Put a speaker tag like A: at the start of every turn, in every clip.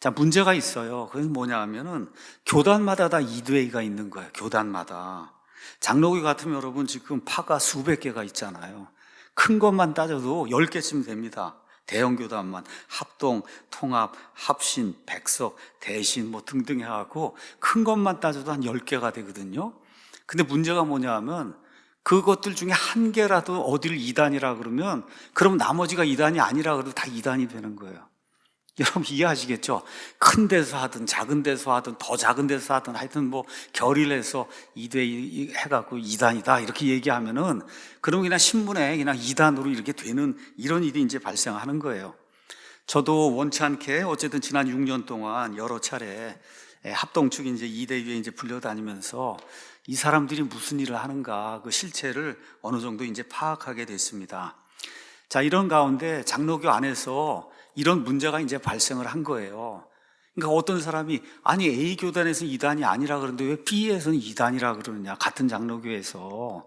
A: 자, 문제가 있어요. 그건 뭐냐 하면은 교단마다 다 이대회가 있는 거예요. 교단마다. 장로교 같으면 여러분 지금 파가 수백 개가 있잖아요. 큰 것만 따져도 10개쯤 됩니다. 대형 교단만 합동, 통합, 합신, 백석, 대신 뭐 등등 해 갖고 큰 것만 따져도 한 10개가 되거든요. 근데 문제가 뭐냐 하면 그것들 중에 한 개라도 어디를 이단이라 그러면 그럼 나머지가 이단이 아니라 그래도 다 이단이 되는 거예요. 여러분 이해하시겠죠? 큰 데서 하든 작은 데서 하든 더 작은 데서 하든 하여튼 뭐 결의를 해서 이대 해갖고 이단이다 이렇게 얘기하면은 그러면 그냥 신문에 그냥 이단으로 이렇게 되는 이런 일이 이제 발생하는 거예요. 저도 원치 않게 어쨌든 지난 6년 동안 여러 차례 합동축 이제 이대위에 이제 불려다니면서 이 사람들이 무슨 일을 하는가 그 실체를 어느 정도 이제 파악하게 됐습니다. 자, 이런 가운데 장로교 안에서 이런 문제가 이제 발생을 한 거예요. 그러니까 어떤 사람이 아니 A 교단에서 이단이 아니라 그러는데 왜 B에서는 이단이라 그러느냐 같은 장로교에서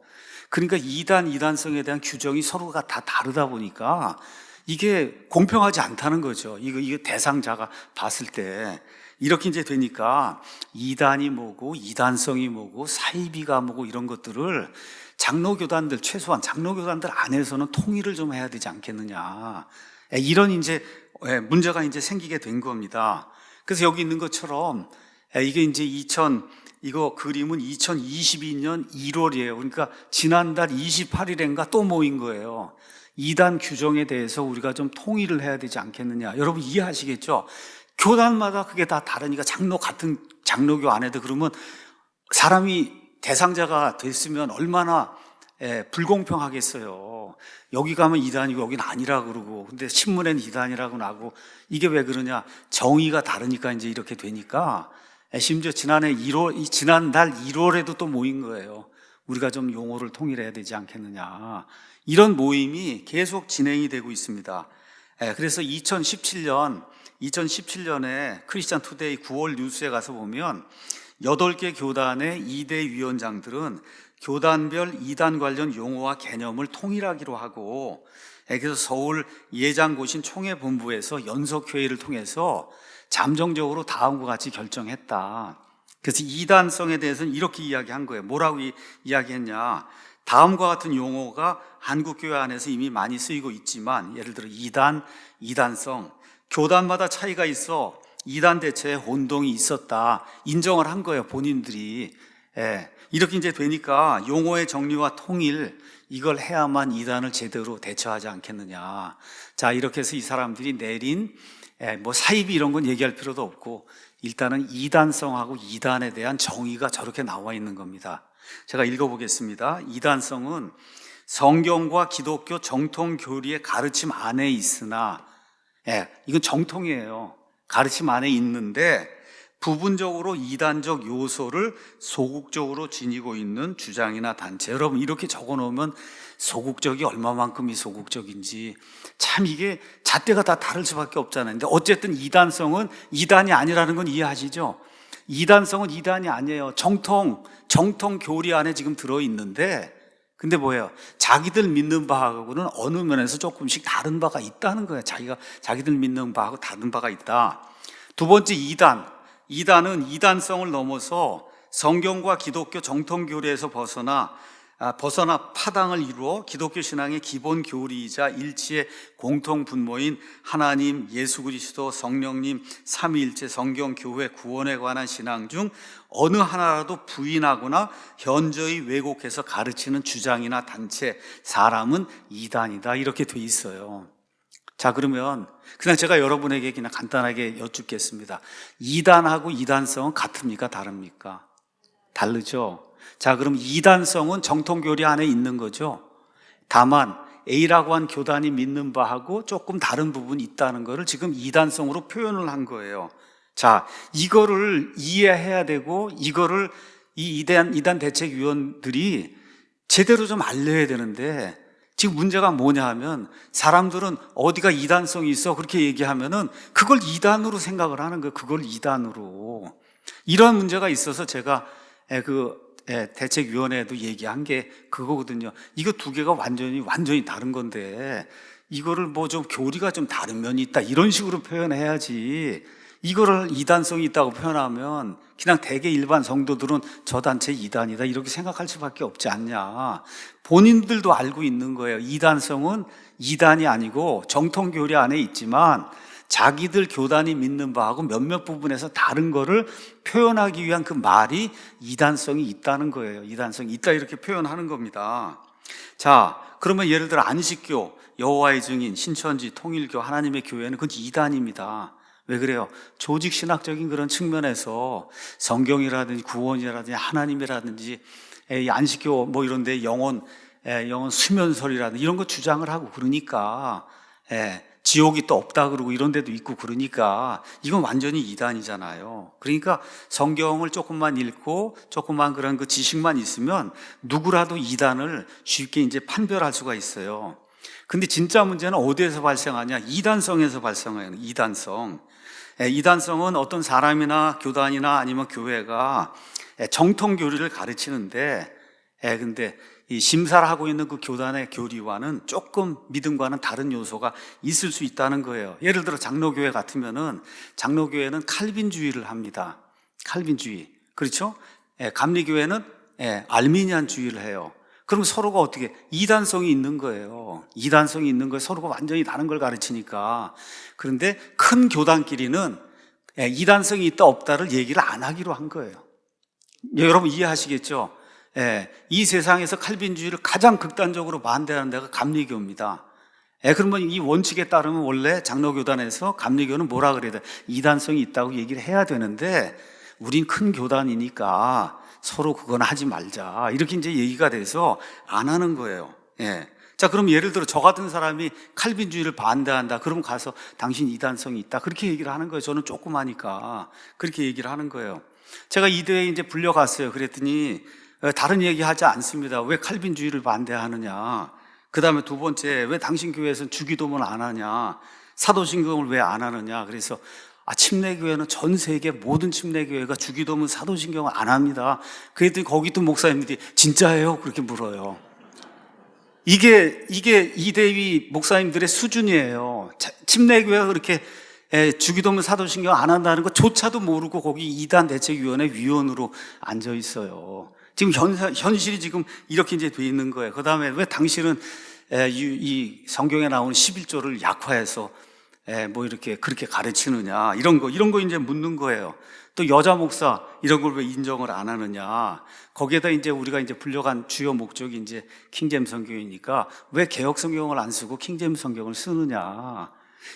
A: 그러니까 이단 이단성에 대한 규정이 서로가 다 다르다 보니까 이게 공평하지 않다는 거죠. 이거 이거 대상자가 봤을 때 이렇게 이제 되니까 이단이 뭐고 이단성이 뭐고 사이비가 뭐고 이런 것들을 장로교단들 최소한 장로교단들 안에서는 통일을 좀 해야 되지 않겠느냐. 예, 이런 이제 예, 문제가 이제 생기게 된 겁니다. 그래서 여기 있는 것처럼 예, 이게 이제 2000 이거 그림은 2022년 1월이에요. 그러니까 지난달 28일인가 또 모인 거예요. 이단 규정에 대해서 우리가 좀 통일을 해야 되지 않겠느냐. 여러분 이해하시겠죠? 교단마다 그게 다 다르니까 장로 같은 장로교 안에도 그러면 사람이 대상자가 됐으면 얼마나 예, 불공평하겠어요. 여기 가면 이단이고 여기는 아니라 그러고 근데 신문에는 이단이라고 나고 이게 왜 그러냐 정의가 다르니까 이제 이렇게 되니까 예, 심지어 지난해 1월 이 지난달 1월에도 또 모인 거예요. 우리가 좀 용어를 통일해야 되지 않겠느냐 이런 모임이 계속 진행이 되고 있습니다. 예, 그래서 2017년 2017년에 크리스찬 투데이 9월 뉴스에 가서 보면 8개 교단의 2대 위원장들은 교단별 이단 관련 용어와 개념을 통일하기로 하고 예, 그래서 서울 예장고신 총회본부에서 연석회의를 통해서 잠정적으로 다음과 같이 결정했다. 그래서 이단성에 대해서는 이렇게 이야기한 거예요. 뭐라고 이, 이야기했냐? 다음과 같은 용어가 한국교회 안에서 이미 많이 쓰이고 있지만 예를 들어 이단, 이단성, 교단마다 차이가 있어 이단 대체에 혼동이 있었다 인정을 한 거예요 본인들이 예, 이렇게 이제 되니까 용어의 정리와 통일 이걸 해야만 이단을 제대로 대처하지 않겠느냐. 자 이렇게 해서 이 사람들이 내린 예, 뭐 사입이 이런 건 얘기할 필요도 없고 일단은 이단성하고 이단에 대한 정의가 저렇게 나와 있는 겁니다. 제가 읽어보겠습니다. 이단성은 성경과 기독교 정통 교리의 가르침 안에 있으나 예, 이건 정통이에요. 가르침 안에 있는데 부분적으로 이단적 요소를 소극적으로 지니고 있는 주장이나 단체. 여러분 이렇게 적어 놓으면 소극적이 얼마만큼이 소극적인지 참 이게 잣대가 다 다를 수밖에 없잖아요. 근데 어쨌든 이단성은 이단이 아니라는 건 이해하시죠? 이단성은 이단이 아니에요. 정통, 정통 교리 안에 지금 들어 있는데 근데 뭐예요? 자기들 믿는 바하고는 어느 면에서 조금씩 다른 바가 있다는 거예요. 자기가 자기들 믿는 바하고 다른 바가 있다. 두 번째 이단. 이단은 이단성을 넘어서 성경과 기독교 정통 교리에서 벗어나 아, 벗어나 파당을 이루어 기독교 신앙의 기본 교리이자 일치의 공통 분모인 하나님, 예수 그리스도, 성령님, 삼위일체, 성경, 교회, 구원에 관한 신앙 중 어느 하나라도 부인하거나 현저히 왜곡해서 가르치는 주장이나 단체, 사람은 이단이다 이렇게 돼 있어요. 자 그러면 그냥 제가 여러분에게 그냥 간단하게 여쭙겠습니다. 이단하고 이단성은 같습니까? 다릅니까? 다르죠. 자, 그럼 이단성은 정통교리 안에 있는 거죠. 다만 A라고 한 교단이 믿는 바하고 조금 다른 부분이 있다는 것을 지금 이단성으로 표현을 한 거예요. 자, 이거를 이해해야 되고 이거를 이 이단 이단 대책위원들이 제대로 좀 알려야 되는데 지금 문제가 뭐냐 하면 사람들은 어디가 이단성이 있어 그렇게 얘기하면은 그걸 이단으로 생각을 하는 거예요. 그걸 이단으로. 이런 문제가 있어서 제가 그 예, 대책위원회도 얘기한 게 그거거든요. 이거 두 개가 완전히 완전히 다른 건데 이거를 뭐 좀 교리가 좀 다른 면이 있다 이런 식으로 표현해야지 이거를 이단성이 있다고 표현하면 그냥 대개 일반 성도들은 저 단체 이단이다 이렇게 생각할 수밖에 없지 않냐. 본인들도 알고 있는 거예요. 이단성은 이단이 아니고 정통 교리 안에 있지만 자기들 교단이 믿는 바하고 몇몇 부분에서 다른 거를 표현하기 위한 그 말이 이단성이 있다는 거예요. 이단성이 있다 이렇게 표현하는 겁니다. 자, 그러면 예를 들어 안식교, 여호와의 증인, 신천지, 통일교, 하나님의 교회는 그건 이단입니다. 왜 그래요? 조직 신학적인 그런 측면에서 성경이라든지 구원이라든지 하나님이라든지 이 안식교 뭐 이런데 영혼 에, 영혼 수면설이라든지 이런 거 주장을 하고 그러니까 에, 지옥이 또 없다 그러고 이런 데도 있고 그러니까 이건 완전히 이단이잖아요. 그러니까 성경을 조금만 읽고 조금만 그런 그 지식만 있으면 누구라도 이단을 쉽게 이제 판별할 수가 있어요. 근데 진짜 문제는 어디에서 발생하냐? 이단성에서 발생해요. 이단성. 예, 이단성은 어떤 사람이나 교단이나 아니면 교회가 예, 정통 교리를 가르치는데, 예, 근데 이 심사를 하고 있는 그 교단의 교리와는 조금 믿음과는 다른 요소가 있을 수 있다는 거예요. 예를 들어 장로교회 같으면은 장로교회는 칼빈주의를 합니다. 칼빈주의. 그렇죠? 예, 감리교회는 예, 알미니안주의를 해요. 그럼 서로가 어떻게 이단성이 있는 거예요. 이단성이 있는 거예요. 서로가 완전히 다른 걸 가르치니까. 그런데 큰 교단끼리는 예, 이단성이 있다 없다를 얘기를 안 하기로 한 거예요. 예, 여러분 이해하시겠죠? 예, 이 세상에서 칼빈주의를 가장 극단적으로 반대하는 데가 감리교입니다. 예, 그러면 이 원칙에 따르면 원래 장로교단에서 감리교는 뭐라 그래야 돼? 이단성이 있다고 얘기를 해야 되는데 우린 큰 교단이니까 서로 그건 하지 말자. 이렇게 이제 얘기가 돼서 안 하는 거예요. 예. 자, 그럼 예를 들어 저 같은 사람이 칼빈주의를 반대한다. 그러면 가서 당신 이단성이 있다. 그렇게 얘기를 하는 거예요. 저는 조그마니까. 그렇게 얘기를 하는 거예요. 제가 이대에 이제 불려갔어요. 그랬더니 어, 다른 얘기 하지 않습니다. 왜 칼빈주의를 반대하느냐. 그 다음에 두 번째, 왜 당신 교회에서는 주기도문 안 하냐. 사도신경을 왜 안 하느냐. 그래서 아, 침례교회는 전 세계 모든 침례교회가 주기도문 사도신경을 안 합니다. 그랬더니 거기 또 목사님들이 진짜예요? 그렇게 물어요. 이게, 이게 이대위 목사님들의 수준이에요. 자, 침례교회가 그렇게 에, 주기도문 사도신경 안 한다는 것조차도 모르고 거기 이단 대책위원회 위원으로 앉아 있어요. 지금 현, 현실이 지금 이렇게 이제 돼 있는 거예요. 그 다음에 왜 당신은 이 성경에 나오는 11조를 약화해서 에, 뭐 이렇게 그렇게 가르치느냐 이런 거 이런 거 이제 묻는 거예요. 또 여자 목사 이런 걸 왜 인정을 안 하느냐 거기에다 이제 우리가 이제 불려간 주요 목적이 이제 킹잼 성경이니까 왜 개혁 성경을 안 쓰고 킹잼 성경을 쓰느냐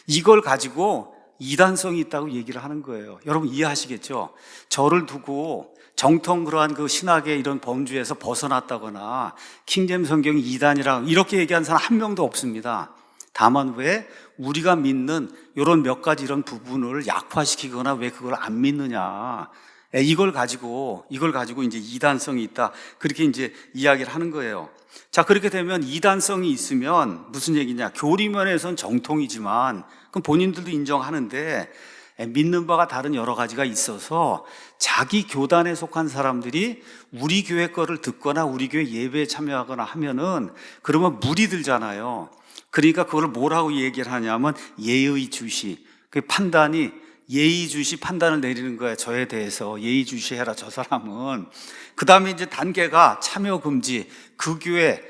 A: 이걸 가지고 이단성이 있다고 얘기를 하는 거예요. 여러분 이해하시겠죠? 저를 두고 정통 그러한 그 신학의 이런 범주에서 벗어났다거나 킹잼 성경이 이단이라 이렇게 얘기한 사람 한 명도 없습니다. 다만 왜 우리가 믿는 이런 몇 가지 이런 부분을 약화시키거나 왜 그걸 안 믿느냐. 에, 이걸 가지고, 이걸 가지고 이제 이단성이 있다. 그렇게 이제 이야기를 하는 거예요. 자, 그렇게 되면 이단성이 있으면 무슨 얘기냐. 교리면에선 정통이지만, 그럼 본인들도 인정하는데, 에, 믿는 바가 다른 여러 가지가 있어서 자기 교단에 속한 사람들이 우리 교회 거를 듣거나 우리 교회 예배에 참여하거나 하면은 그러면 무리 들잖아요. 그러니까 그걸 뭐라고 얘기를 하냐면 예의 주시. 그 판단이 예의 주시 판단을 내리는 거예요. 저에 대해서 예의 주시해라 저 사람은. 그 다음에 이제 단계가 참여 금지. 그 교회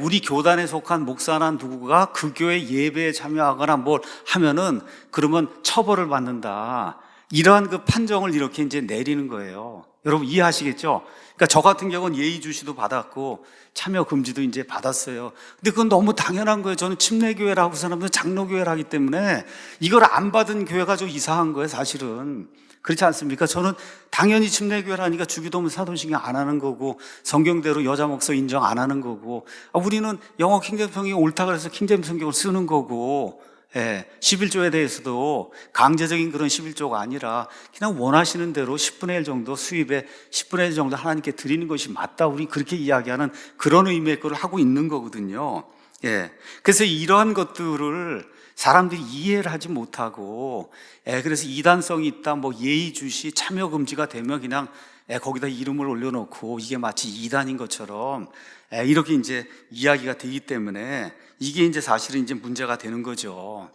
A: 우리 교단에 속한 목사나 누구가 그 교회 예배에 참여하거나 뭘 하면은 그러면 처벌을 받는다. 이러한 그 판정을 이렇게 이제 내리는 거예요. 여러분 이해하시겠죠? 그러니까 저 같은 경우는 예의주시도 받았고 참여 금지도 이제 받았어요. 근데 그건 너무 당연한 거예요. 저는 침례교회라고 사람들 장로교회를 하기 때문에 이걸 안 받은 교회가 좀 이상한 거예요, 사실은. 그렇지 않습니까? 저는 당연히 침례교회라니까 주기도문 사도신경 안 하는 거고 성경대로 여자 목사 인정 안 하는 거고 아, 우리는 영어 킹잼 성경이 옳다 그래서 킹잼 성경을 쓰는 거고 예, 11조에 대해서도 강제적인 그런 11조가 아니라 그냥 원하시는 대로 10분의 1 정도 수입에 10분의 1 정도 하나님께 드리는 것이 맞다. 우리 그렇게 이야기하는 그런 의미의 걸 하고 있는 거거든요. 예. 그래서 이러한 것들을 사람들이 이해를 하지 못하고, 예, 그래서 이단성이 있다, 뭐 예의주시, 참여 금지가 되면 그냥 예, 거기다 이름을 올려놓고 이게 마치 이단인 것처럼 예, 이렇게 이제 이야기가 되기 때문에 이게 이제 사실은 이제 문제가 되는 거죠.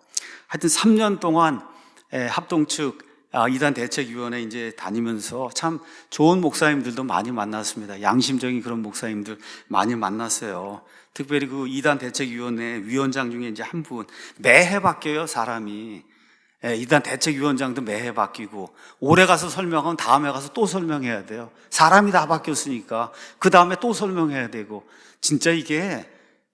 A: 하여튼 3년 동안 예, 합동 측 아, 이단 대책위원회 이제 다니면서 참 좋은 목사님들도 많이 만났습니다. 양심적인 그런 목사님들 많이 만났어요. 특별히 그 이단 대책위원회 위원장 중에 이제 한 분 매해 바뀌어요 사람이. 예, 이단 대책위원장도 매해 바뀌고 올해 가서 설명하면 다음에 가서 또 설명해야 돼요. 사람이 다 바뀌었으니까 그 다음에 또 설명해야 되고 진짜 이게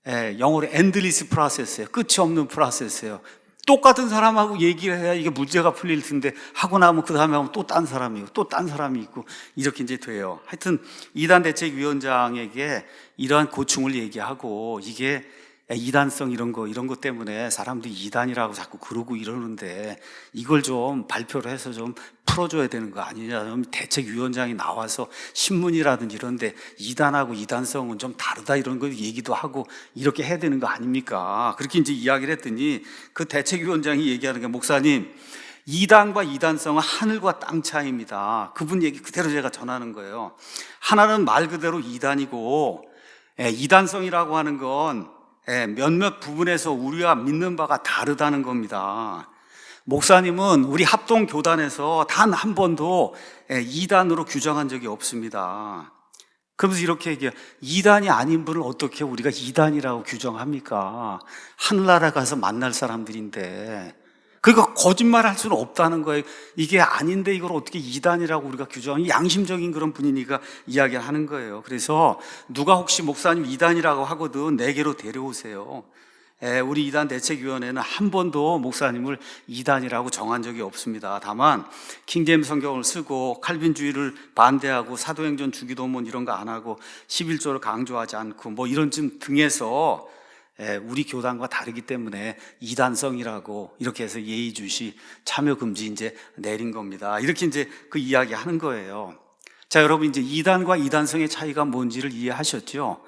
A: 예, 영어로 엔드리스 프로세스예요. 끝이 없는 프로세스예요. 똑같은 사람하고 얘기를 해야 이게 문제가 풀릴 텐데 하고 나면 그 다음에 하면 또 딴 사람이고 또 딴 사람이 있고 이렇게 이제 돼요. 하여튼 이단 대책위원장에게 이러한 고충을 얘기하고 이게 이단성 이런 거 이런 것 때문에 사람들이 이단이라고 자꾸 그러고 이러는데 이걸 좀 발표를 해서 좀 풀어줘야 되는 거 아니냐. 대책위원장이 나와서 신문이라든지 이런데 이단하고 이단성은 좀 다르다 이런 거 얘기도 하고 이렇게 해야 되는 거 아닙니까? 그렇게 이제 이야기를 했더니 그 대책위원장이 얘기하는 게 목사님 이단과 이단성은 하늘과 땅 차이입니다. 그분 얘기 그대로 제가 전하는 거예요. 하나는 말 그대로 이단이고 예, 이단성이라고 하는 건 예, 몇몇 부분에서 우리가 믿는 바가 다르다는 겁니다. 목사님은 우리 합동 교단에서 단 한 번도 예, 이단으로 규정한 적이 없습니다. 그러면서 이렇게 얘기해요. 이단이 아닌 분을 어떻게 우리가 이단이라고 규정합니까? 하늘나라 가서 만날 사람들인데. 그러니까 거짓말 할 수는 없다는 거예요. 이게 아닌데 이걸 어떻게 이단이라고 우리가 규정하니 양심적인 그런 분이니까 이야기하는 거예요. 그래서 누가 혹시 목사님 이단이라고 하거든 내게로 데려오세요. 에, 우리 이단 대책위원회는 한 번도 목사님을 이단이라고 정한 적이 없습니다. 다만 킹제임 성경을 쓰고 칼빈주의를 반대하고 사도행전 주기도문 이런 거 안 하고 11조를 강조하지 않고 뭐 이런 좀 등에서 예, 우리 교단과 다르기 때문에 이단성이라고 이렇게 해서 예의주시 참여 금지 이제 내린 겁니다. 이렇게 이제 그 이야기 하는 거예요. 자, 여러분 이제 이단과 이단성의 차이가 뭔지를 이해하셨죠?